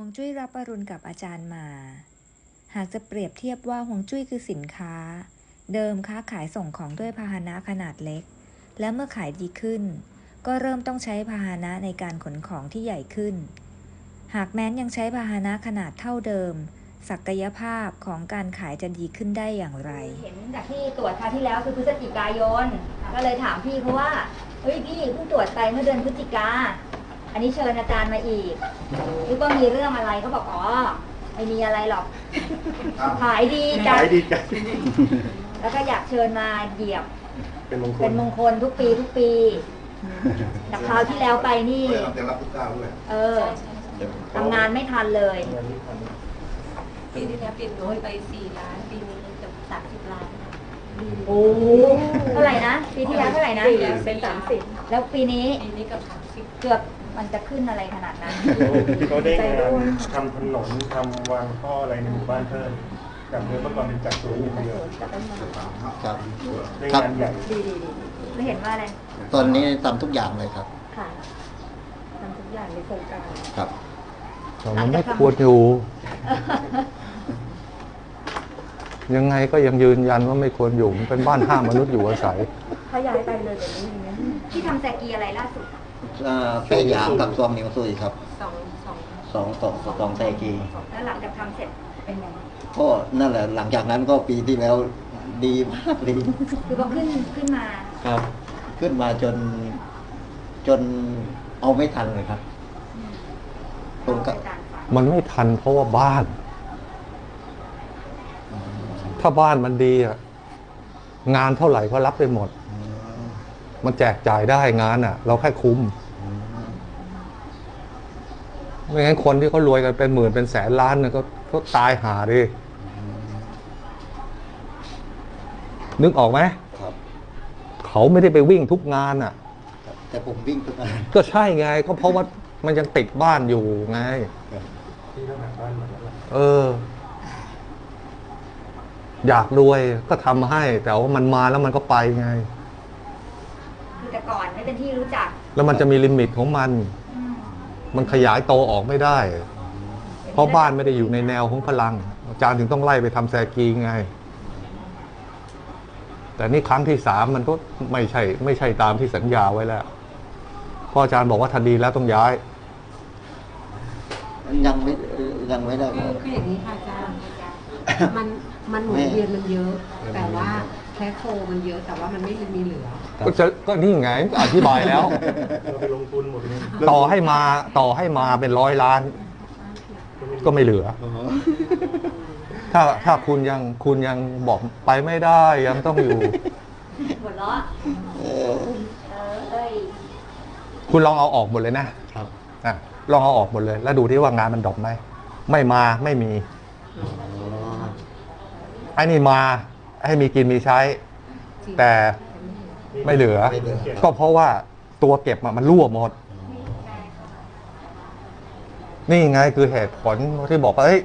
วงจุ้ยรับปรุณกับอาจารย์มา หากจะเปรียบเทียบว่าฮวงจุ้ยคือสินค้า เดิมค้าขายส่งของด้วยพาหนะขนาดเล็ก และเมื่อขายดีขึ้น ก็เริ่มต้องใช้พาหนะในการขนของที่ใหญ่ขึ้น หากแม้นยังใช้พาหนะขนาดเท่าเดิม ศักยภาพของการขายจะดีขึ้นได้อย่างไร เห็นจากที่ตรวจคราวที่แล้วคือพฤศจิกายน ก็เลยถามพี่เขาว่าเฮ้ยพี่เพิ่งตรวจไปเมื่อเดือนพฤศจิกา อันนี้เชิญอาจารย์มาอีกหรือว่ามีเรื่องอะไรเขาบอกอ๋อไม่มีอะไรหรอกขายดีจังขายดีจังแล้วก็อยากเชิญมาเหยียบ เป็นมงคเป็ลนมงคลทุกปีทุกปีจากคราวที่แล้วไปนี่เราจะรับทุกเจ้าด้วยเออทำงานไม่ทันเลยปีที่แล้วปิดโน้ยไปสี่ล้านปีนี้จะสามสิบล้านค่ะโอ้เท่าไหร่นะปีที่แล้วเท่าไหร่นะเป็นสามสิบแล้วปีนี้ปีนี้กับสามสิบเกือบ มันจะขึ้นอะไรขนาดนั้นที่เขาได้งานทำถนนทำวางท่ออะไรในหมู่บ้านเพิ่มจากเดิมเมื่อก่อนเป็นจักรสวนอย่างเดียวครับได้ครับงานใหญ่ดีดีดีไม่เห็นว่าอะไรตอนนี้ทำทุกอย่างเลยครับค่ะทำทุกอย่างในโครงการครับแต่มันไม่ควรอยู่ยังไงก็ยังยืนยันว่าไม่ควรอยู่มันเป็นบ้านห้ามมนุษย์อยู่อาศัยเขาย้ายไปเลยแบบนี้อย่างนี้ที่ทำแซกีอะไรล่าสุด อ่าเตะยางกับซวมนิวซุยครับสองสองสองสองสองแตกีแล้วหลังจากทำเสร็จเป็นไงก็นั่นแหละหลังจากนั้นก็ปีที่แล้วดีมากเลยคือพอขึ้นขึ้นมาครับ ขึ้นมาจนจนเอาไม่ทันเลยครับผมก็อาจารย์ฟังมันไม่ทันเพราะว่าบ้าน ถ้าบ้านมันดีอะงานเท่าไหร่ก็รับได้หมด มันแจกจ่ายได้งานอะเราแค่คุ้ม ไม่งั้นคนที่เขารวยกันเป็นหมื่นเป็นแสนล้านเนี่ยก็ก็ตายหาดินึกออกไหมครับ เขาไม่ได้ไปวิ่งทุกงานอะ แต่ผมวิ่งทุกงานก็ใช่ไงก็เพราะว่ามันยังติดบ้านอยู่ไง ที่ทหารบ้านหมดแล้วล่ะเออ อยากรวยก็ทำให้ แต่ว่ามันมาแล้วมันก็ไปไง คือแต่ก่อนไม่เป็นที่รู้จัก แล้วมันจะมีลิมิตของมันอื มมันขยายโตออกไม่ได้ เพราะบ้านไม่ได้อยู่ในแนวของพลัง อาจารย์ถึงต้องไล่ไปทำแซกีไง แต่นี่ครั้งที่สามมันก็ไม่ใช่ ไม่ใช่ตามที่สัญญาไว้แล้วเพราะอาจารย์บอกว่าทันดีแล้วต้องย้าย ยังไม่ยังไม่ได้ คือคืออย่างนี้ค่ะอาจารย์ มันมันหมุนเวียนมันเยอะ แต่ว่า แคชโฟลมันเยอะแต่ว่ามันไม่มีเหลือ ก็จะก็นี่ไงอธิบายแล้ว เราไปลงทุนหมดเลยต่อให้มาต่อให้มาเป็นร้อยล้าน ก็ไม่เหลือถ้าถ้าคุณยังคุณยังบอกไปไม่ได้ยังต้องอยู่ หัวเราะเออเออเอ้ยคุณลองเอาออกหมดเลยนะครับ อะลองเอาออกหมดเลย แล้วดูที่ว่างานมันดรอปไหมไม่มาไม่มีไอ้นี่มา ให้มีกินมีใช้ แต่ไม่เหลือ ไม่เหลือ ก็เพราะว่าตัวเก็บอะมันรั่วหมด นี่ไงคือเหตุผลที่บอกว่าเอ้ย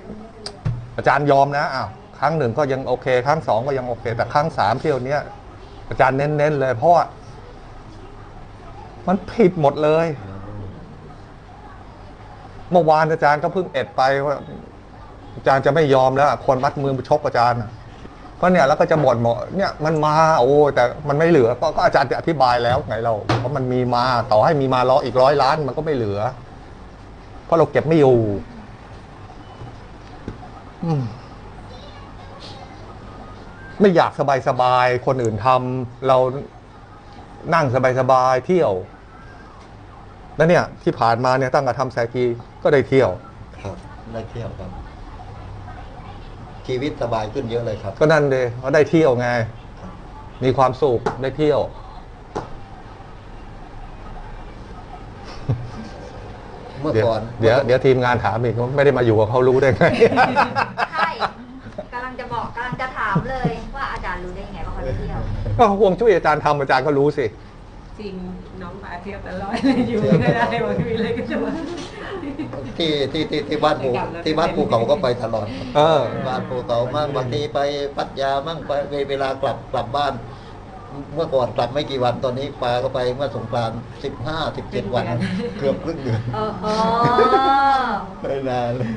อาจารย์ยอมนะอ้าวครั้งหนึ่งก็ยังโอเค ครั้งสองก็ยังโอเค แต่ครั้งสามเที่ยวเนี้ยอาจารย์เน้นๆเลย เพราะว่ามันผิดหมดเลย เมื่อวานอาจารย์ก็เพิ่งเอ็ดไปว่าอาจารย์จะไม่ยอมแล้วอะคนมัดมือมาชกอาจารย์อะ เพราะเนี่ยแล้วก็จะบ่นบอกเนี่ยมันมาโอ้แต่มันไม่เหลือก็ก็อาจารย์จะอธิบายแล้วไงเราเพราะมันมีมาต่อให้มีมาร้ออีกร้อยล้านมันก็ไม่เหลือ เพราะเราเก็บไม่อยู่ไม่อยากสบายสบายๆคนอื่นทำเรานั่งสบายสบายๆเที่ยวแล้วเนี่ย ที่ผ่านมาเนี่ยตั้งแต่ทำแซกีก็ได้เที่ยว ครับได้เที่ยวครับ ชีวิตสบายขึ้นเยอะเลยครับ ก็นั่นเลยเขาได้เที่ยวไง มีความสุขได้เที่ยว เมื่อเดี๋ยวก่อนเดี๋ยวเดี๋ยวทีมงานถามอีกว่าไม่ได้มาอยู่กับเขารู้ได้ไง ใช่กำลังจะบอกกำลังจะถามเลยว่าอาจารย์รู้ได้ยังไงว่าเขาได้เที่ยว ก็ห่วงช่วยอาจารย์ทำอาจารย์ก็รู้สิ จริงน้องมาเที่ยวตลอดเลยอยู่ไม่ได้วันนี้เลยก็จะมา ที่ที่ที่ที่บ้านภูที่บ้านภูเขาก็ไปตลอดบ้านภูเขามั่งบางทีไปปัตยามั่งไปเวลากลับกลับบ้าน เมื่อก่อนกลับไม่กี่วันตอนนี้ปลาก็ไปเมื่อสงกรานต์สิบห้าสิบเจ็ดวัน เกือบครึ่งเดือนไม่นานเลย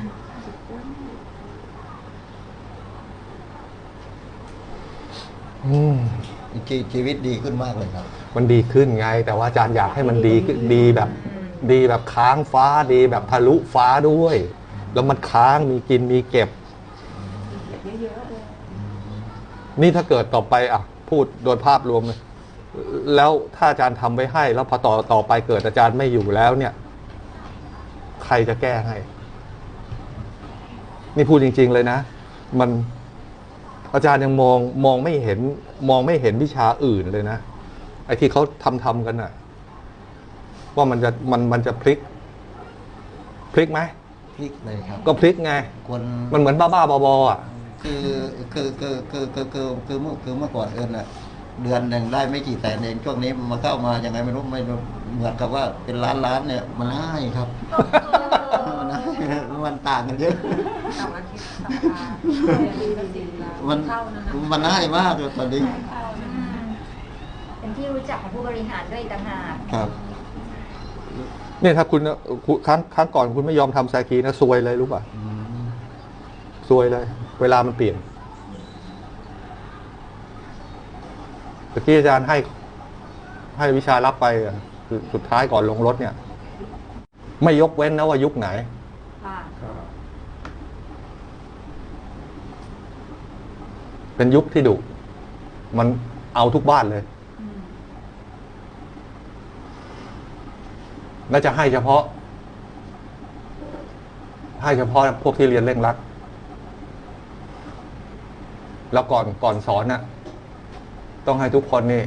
อืมชีวิตดีขึ้นมากเลยครับ มันดีขึ้นไง แต่ว่าอาจารย์อยากให้มันดีดีแบบ ดีแบบค้างฟ้าดีแบบทะลุฟ้าด้วย แล้วมันค้างมีกินมีเก็บ นี่ถ้าเกิดต่อไปอะ พูดโดยภาพรวมเลยแล้วถ้าอาจารย์ทำไว้ให้ แล้วพอต่อต่อไปเกิดอาจารย์ไม่อยู่แล้วเนี่ย ใครจะแก้ให้ นี่พูดจริง ๆ เลยนะ มันอาจารย์ยังมองมองไม่เห็น มองไม่เห็นวิชาอื่นเลยนะไอ้ที่เขาทำทำกันน่ะ ว่ามันจะมันมันจะพลิก พลิกไหมพลิกเลยครับ ก็พลิกไงคนมันเหมือนบ้าๆบอๆอะคือคือคือคือคือคือคือเมื่อคือเมื่อก่อนเอิญน่ะเดือนหนึ่งได้ไม่กี่แสนเองช่วงนี้มาเข้ามายังไงไม่รู้ไม่รู้เหมือนกับว่าเป็นล้านล้านเนี่ยมันง่ายครับมันง่ายมันต่างกันเยอะสองอาทิตย์สัปดาห์เดือนหนึ่งก็สี่ล้านมันเท่านั้นนะมันง่ายมากเลยตอนนี้อืมเป็นที่รู้จักของผู้บริหารด้วยอีกต่างหากครับ เนี่ยถ้าคุณคุณครั้งครั้งก่อนคุณไม่ยอมทำแซกีนะซวยเลยรู้ป่ะอืมซวยเลย เวลามันเปลี่ยนตะกี้อาจารย์ให้ให้วิชารับไปอะคือสุดท้ายก่อนลงรถเนี่ย ไม่ยกเว้นนะว่ายุคไหนค่ะครับเป็นยุคที่ดุมันเอาทุกบ้านเลย อืม น่าจะให้เฉพาะ ให้เฉพาะพวกที่เรียนเร่งรัดแล้วก่อนก่อนสอนน่ะ ต้องให้ทุกคนนี่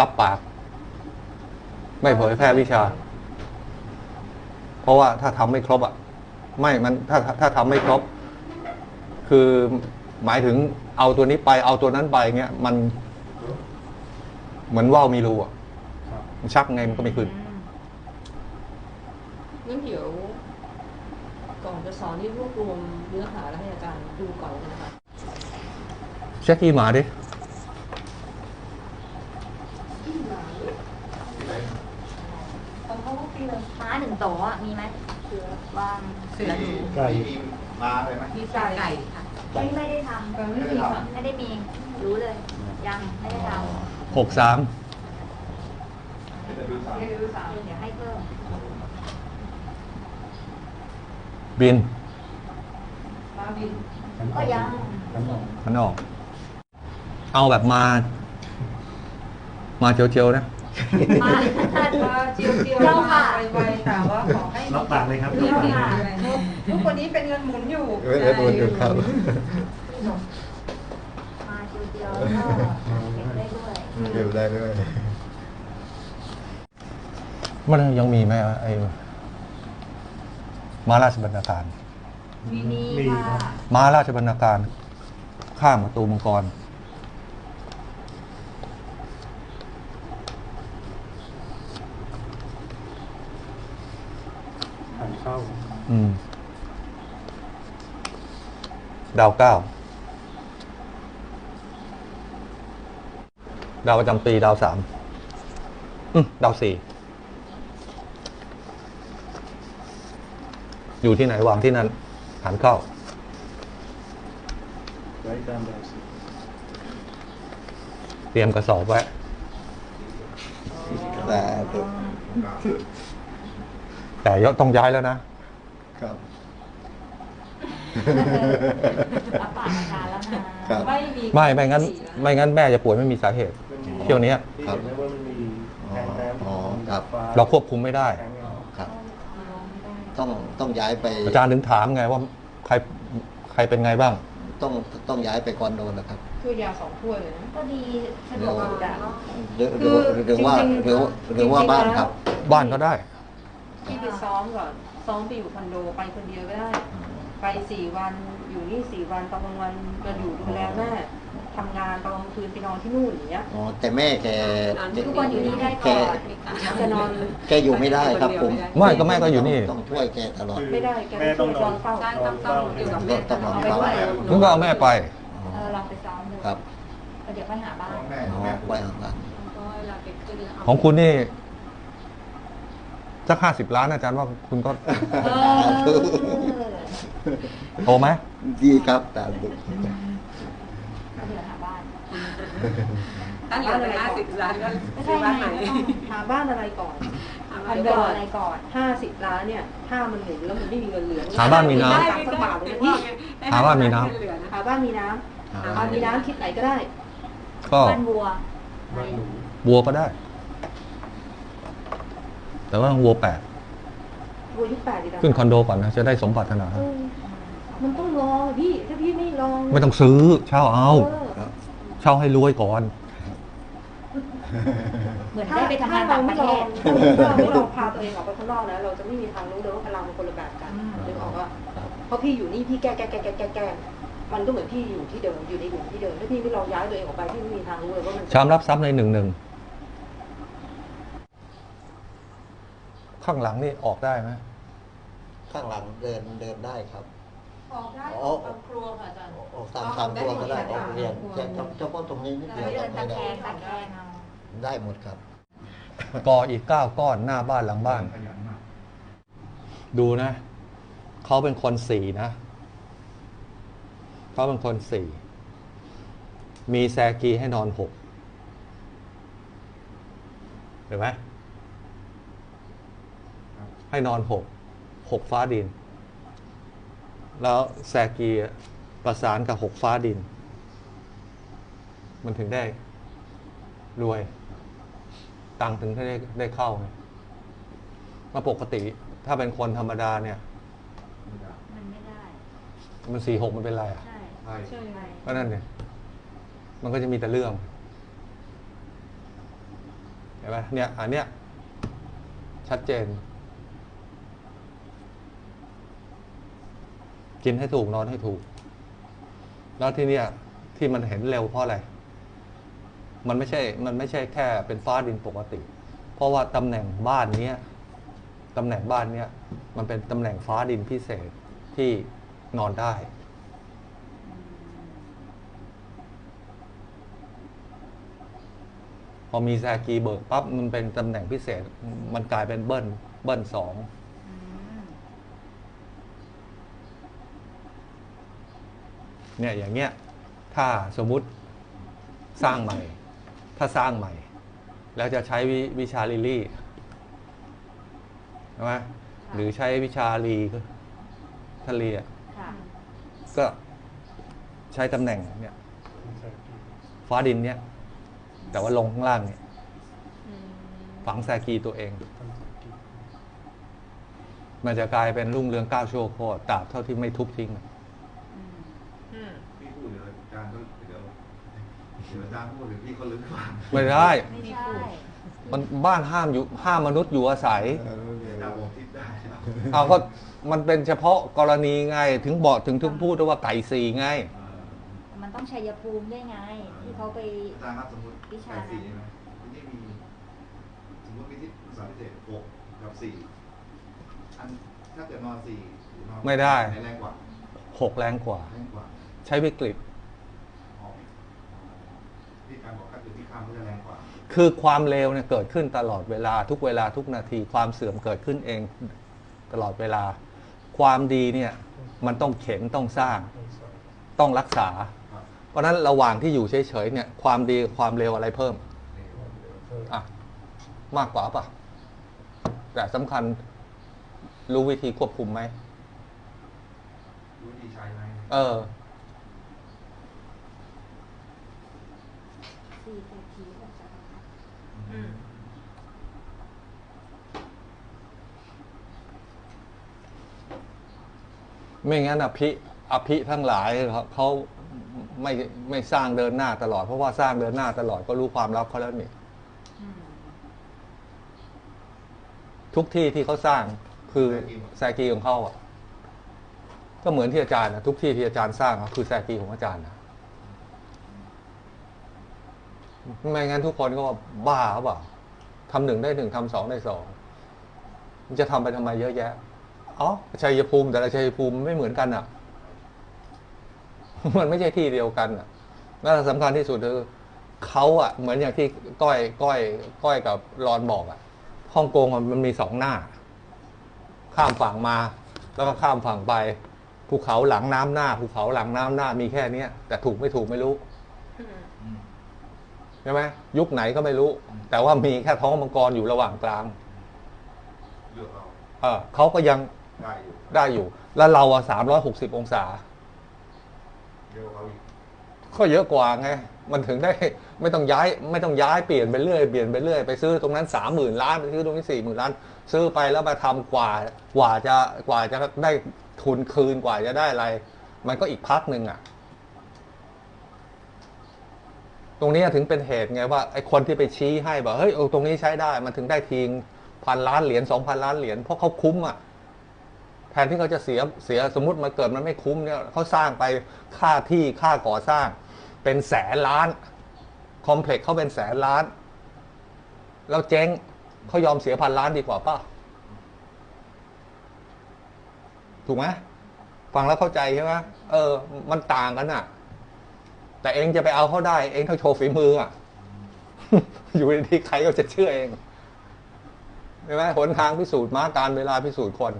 รับปาก ไม่เผยแพร่วิชา เพราะว่าถ้าทำไม่ครบอะ ไม่มันถ้าถ้าถ้าทำไม่ครบ คือหมายถึงเอาตัวนี้ไปเอาตัวนั้นไปเงี้ย มัน เหมือนว่าวมีรูอะครับมันชักไงมันก็ไม่ขึ้น อืม งั้นเดี๋ยว ก่อนจะสอนนี่รวบรวมเนื้อหาแล้วให้อาจารย์ดูก่อนนะคะเช็คที่หมาดิม้าหนึ่งโต๊ะอะมีไหมวางเสือดูไก่มาเลยไหมมีไก่ไก่ค่ะไม่ไม่ได้ทำไม่มีค่ะไม่ได้มีรู้เลย ยังไม่ได้ทหกสามำเดี๋ยวให้เพิ่ม บิน มาบินก็ยังน้ำหนองมันออก เอาแบบมา มาเจียวๆนะมามาเจียวเจียวเจ้าค่ะไวๆแต่ว่าขอให้รับปากเลยครับเจ้าค่ะทุกคนนี้เป็นเงินหมุนอยู่เออเออโดนอยู่ครับ มาเจียวๆแล้วก็เก็บได้ด้วยเก็บได้ด้วย มันยังมีไหมวะไอ้ มาราชบรรณาการมีมีค่ะครับมาราชบรรณาการ ข้างประตูมังกรหันเข้าอืม ดาวเก้า ดาวประจำปีดาวสามอืมดาวสี่ อยู่ที่ไหนวางที่นั่นหันเข้าไว้ตามดาวสิเตรียมกระสอบไว้แต่ตัวแต่ยต้องย้ายแล้วนะครับรับปากอาจารย์แล้วนะครับไม่มีไม่ไม่งั้น ไม่งั้นแม่จะป่วยไม่มีสาเหตุมันมีเที่ยวเนี้ยที่เห็นไหมว่ามันมีแทงน้ำอ๋อครับฟ้เราควบคุมไม่ได้แทงน้ำครับ ต้องต้องย้ายไปอาจารย์ถึงถามไงว่าใครใครเป็นไงบ้าง ต้องต้องย้ายไปคอนโดนะครับ คือยาสองถ้วยเลยนะก็ดีสะดวกสุดอะหรือหรือหรือว่าหรือหรือว่าบ้านครับ บ้านก็ได้ที่ไปซ้อมก่อนซ้อมไปอยู่คอนโดไปคนเดียวก็ได้ ไปสี่วันอยู่นี่สี่วันตอนกลางวันมาอยู่ดูแลแม่ คืนไปนอนที่นู่นอย่างเงี้ย อ๋อแต่แม่แกทุกคนอยู่นี่ได้แกก่อนจะนอนแกอยู่ไม่ได้ครับผมไม่ก็แม่ก็อยู่นี่ต้องช่วยแกตลอดไม่ได้แกแม่ต้องนช่อวนยเฝ้าต้องเฝ้าอยู่กับก็แม่ต้องนอนเอาไปเฝ้าด้วยมึงก็เอาแม่ไปเออลองไปซ้อมดูครับแล้วเดี๋ยวค่อยหาบ้านอ๋อไว้ข้างหลังของคุณนี่สักห้าสิบล้านอาจารย์ว่าคุณก็เออโตไหมดีครับตามดู ตั้งเหลือไปห้าสิบล้านก็ไม่ซื้ใช่อไงบ้านใหม่ก็ต้องหาบ้านอะไรก่อนคอนโดอะไรก่อนห้าสิบล้านเนี่ยถ้ามันหมุนแล้วมันไม่มีเงินเหลือหาบ้านมีน้ำได้สักบาทเลยนะพี่หาบ้านมีน้ำเหลือนะหาบ้านมีน้ำหาหาบ้านมีน้ำคิดไหนก็ได้ก็บ้านวัวบ้านหนูวัวก็ได้ แต่ว่าวัวแปดวัวยุคแปดดีกว่าขึ้นคอนโดก่อนนะจะได้สมปรารถนาเออมันต้องลองอะพี่ถ้าพี่ไม่ลองไม่ต้องซื้อเช่าเอา เออครับเช่าให้รวยก่อน เหมือนได้ไปทำงานต่างประเทศถ้าเราไม่ลองพาตัวเองออกไปข้างนอกนะเราจะไม่มีทางรู้เลยว่าพลังมันคนละแบบกันอืมนึกออกว่าเพราะพี่อยู่นี่พี่แก้แก้แก้แก้แก้แก้มันก็เหมือนพี่อยู่ที่เดิมอยู่ในหลุมที่เดิมถ้าพี่ไม่ลองย้ายตัวเองออกไปพี่ไม่มีทางรู้เลยว่ามันชามรับทรัพย์ในหนึ่งหนึ่งข้างหลังนี่ออกได้ไหมข้างหลังเดินเดินได้ครับ ออกได้อ๋อออกครัวค่ะอาจารย์ออกตามทางครัวก็ได้ออกเรียนแค่เฉพาะตรงนี้นิดเดียวเดินไม่ตะแคได้งตะแคงเอาได้หมดครับก่ออีกเก้าก้อนหน้าบ้านหลังบ้านขยันมากดูนะ เขาเป็นคนสี่นะเขาเป็นคนสี่ มีแซกีให้นอนหกเห็นไหมให้นอนหกหกฟ้าดิน แล้วแซกีประสานกับหกฟ้าดิน มันถึงได้รวย ตังค์ถึงได้ได้เข้าไงมาปกติถ้าเป็นคนธรรมดาเนี่ยมันไม่ได้ มันสี่หกมันเป็นไรอะใช่ใช่ใช่ไหมก็นั่นเนี่ยมันก็จะมีแต่เรื่องเห็นไหมเนี่ยอันเนี้ยชัดเจน กินให้ถูกนอนให้ถูก แล้วที่เนี่ยที่มันเห็นเร็วเพราะอะไร มันไม่ใช่ มันไม่ใช่แค่เป็นฟ้าดินปกติ เพราะว่าตำแหน่งบ้านเนี้ยตำแหน่งบ้านเนี้ยมันเป็นตำแหน่งฟ้าดินพิเศษที่นอนได้ พอมีแซกีเบิกปั๊บมันเป็นตำแหน่งพิเศษ มันกลายเป็นเบิ้ลเบิ้ลสอง อืม เนี่ยอย่างเงี้ยถ้าสมมุติสร้างใหม่ ถ้าสร้างใหม่ แล้วจะใช้วิวิชาลิลลี่ใช่ไหมหรือใช้วิชาลีทะเลอะค่ะก็ใช้ตำแหน่งเนี่ยใช่พี่ฟ้าดินเนี่ย แต่ว่าลงข้างล่างเนี่ยอืมฝังแซกีตัวเองทำธุรกิจมันจะกลายเป็นรุ่งเรืองก้าวชั่วโคตรตราบเท่าที่ไม่ทุบทิ้งอะอืมอืม พี่พูดเดี๋ยวอาจารย์ก็เดี๋ยวเดี๋ยวอาจารย์พูดเดี๋ยวพี่ก็ลึกกว่าไม่ได้ ไม่ใช่ มันบ้านห้ามอยู่ห้ามมนุษย์อยู่อาศัย อาจารย์บอกทิศได้ครับเอาก็มันเป็นเฉพาะกรณีไงถึงบอกถึงถึงพูดว่าไก่สีไง เอ่อมันต้องชัยภูมิด้วยไง ที่เขาไป อาจารย์ครับสมมติวิชา แปดสี่ใช่ไหมทีนี้มีสมมติมีที่ภาษาพิเศษหกกับสี่อันถ้าเกิดนอนสี่หรือนอนไม่ได้ หนแรงกว่า หกแรงกว่า แรงกว่าใช้วิกฤต อ๋อที่การบอกก็คือที่ข้ามก็จะแรงกว่า คือความเลวเนี่ยเกิดขึ้นตลอดเวลาทุกเวลาทุกนาทีความเสื่อมเกิดขึ้นเองตลอดเวลา ความดีเนี่ยมันต้องเข็นต้องสร้าง ต้องสอนต้องรักษา ครับเพราะฉะนั้นระหว่างที่อยู่เฉยๆเนี่ยความดีกับความเลวอะไรเพิ่มความเร็วเพิ่มอะมากกว่าปะแต่สำคัญรู้วิธีควบคุมไหมรู้ดีใช้ไหม เออ สี่เศรษฐีหกจักรพรรดิอืมไม่งั้นอภิอภิทั้งหลายเขาเขาไม่ไม่สร้างเดินหน้าตลอด เพราะว่าสร้างเดินหน้าตลอดก็รู้ความลับเขาแล้วนี่อืมทุกที่ที่เขาสร้างคือแซกีของเขาอะ ก็เหมือนที่อาจารย์นะทุกที่ที่อาจารย์สร้างอะคือแซกีของอาจารย์นะไม่งั้นทุกคนก็บ้าหรอเปล่าทำหนึ่งได้หนึ่งทำสองได้สองมันจะทำไปทำไมเยอะแยะอ๋อชัยภูมิ แต่ละชัยภูมิไม่เหมือนกันอะ มันไม่ใช่ที่เดียวกันอะและสำคัญที่สุดคือเขาอะ เหมือนอย่างที่ก้อยก้อยก้อยกับรอนบอกอะฮ่องกงมันมีสองหน้า ข้ามฝั่งมา แล้วก็ข้ามฝั่งไป ภูเขาหลังน้ำหน้าภูเขาหลังน้ำหน้ามีแค่เนี้ยแต่ถูกไม่ถูกไม่รู้อืมอืมใช่ไหมยุคไหนก็ไม่รู้ แต่ว่ามีแค่ท้องมังกรอยู่ระหว่างกลางเลือกเอาเออเขาก็ยังได้อยู่ได้อยู่ แล้วเราอะสามร้อยหกสิบองศาเร็วเอาอีกก็เยอะกว่าไง มันถึงได้ ไม่ต้องย้าย ไม่ต้องย้ายเปลี่ยนไปเรื่อย เปลี่ยนไปเรื่อย ไปซื้อตรงนั้นสามหมื่นล้านไปซื้อตรงนี้สี่หมื่นล้าน ซื้อไปแล้วมาทำกว่า กว่าจะ กว่าจะได้ ทุนคืนกว่าจะได้อะไร มันก็อีกพักหนึ่งอะตรงนี้ถึงเป็นเหตุไงว่าไอ้คนที่ไปชี้ให้บอกเฮ้ยเออตรงนี้ใช้ได้ มันถึงได้ทิ้งพันล้านเหรียญสองพันล้านเหรียญเพราะเขาคุ้มอะแทนที่เขาจะเสียเสียสมมติมันเกิดมันไม่คุ้มเนี่ยเขาสร้างไปค่าที่ค่าก่อสร้าง เป็นแสนล้านคอมเพล็กซ์เขาเป็นแสนล้าน แล้วเจ๊งเขายอมเสียพันล้านดีกว่าป่ะ ถูกไหมฟังแล้วเข้าใจใช่ไหมเออ มันต่างกันอะ แต่เองจะไปเอาเขาได้ เองต้องโชว์ฝีมืออะ อยู่ดีๆใครก็จะเชื่อเองใช่ไหมหนทางพิสูจน์มาการเวลาพิสูจน์คน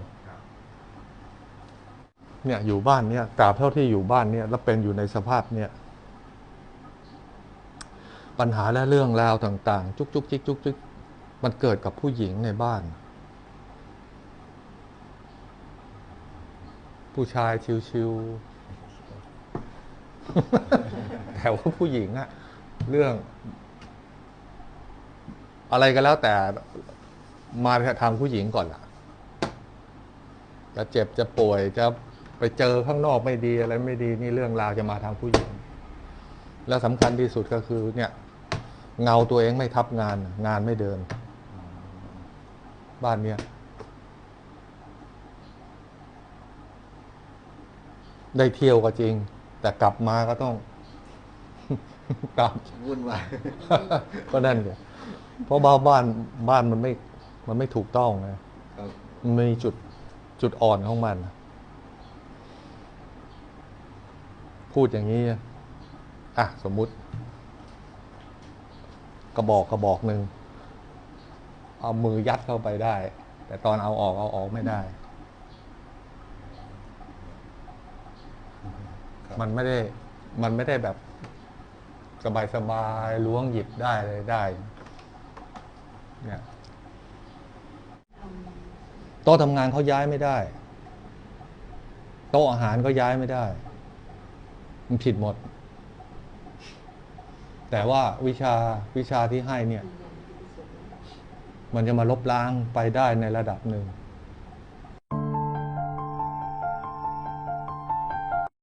เนี่ยอยู่บ้านเนี่ยตราบเท่าที่อยู่บ้านเนี่ย แล้วเป็นอยู่ในสภาพเนี่ย ปัญหาและเรื่องราวต่าง ๆ จุกจุกจิกจุกจิกมันเกิดกับผู้หญิงในบ้าน ผู้ชายชิวๆแต่ว่าผู้หญิงอะเรื่อง อะไรก็แล้วแต่มาทางผู้หญิงก่อนล่ะ จะเจ็บจะป่วยจะไปเจอข้างนอกไม่ดีอะไรไม่ดีนี่เรื่องราวจะมาทางผู้หญิง แล้วสำคัญที่สุดก็คือ เนี่ย เงาตัวเองไม่ทับงาน งานไม่เดิน บ้านเนี้ย ได้เที่ยวก็จริง แต่กลับมาก็ต้อง กลับวุ่นวายก็นั่นไงเพราะบ้านบ้านบ้านมันไม่ มันไม่ถูกต้องไงครับมันมีจุดจุดอ่อนของมัน พูดอย่างนี้ อะ สมมุติ กระบอกกระบอกหนึ่งเอามือยัดเข้าไปได้ แต่ตอนเอาออกเอาออกไม่ได้ มันไม่ได้มันไม่ได้แบบสบายสบายๆล้วงหยิบได้เลยได้ เนี่ยโต๊ะทำงานเขาย้ายไม่ได้ โต๊ะอาหารก็ย้ายไม่ได้ มันผิดหมด แต่ว่าวิชาวิชาที่ให้เนี่ย มันจะมาลบล้างไปได้ในระดับหนึ่ง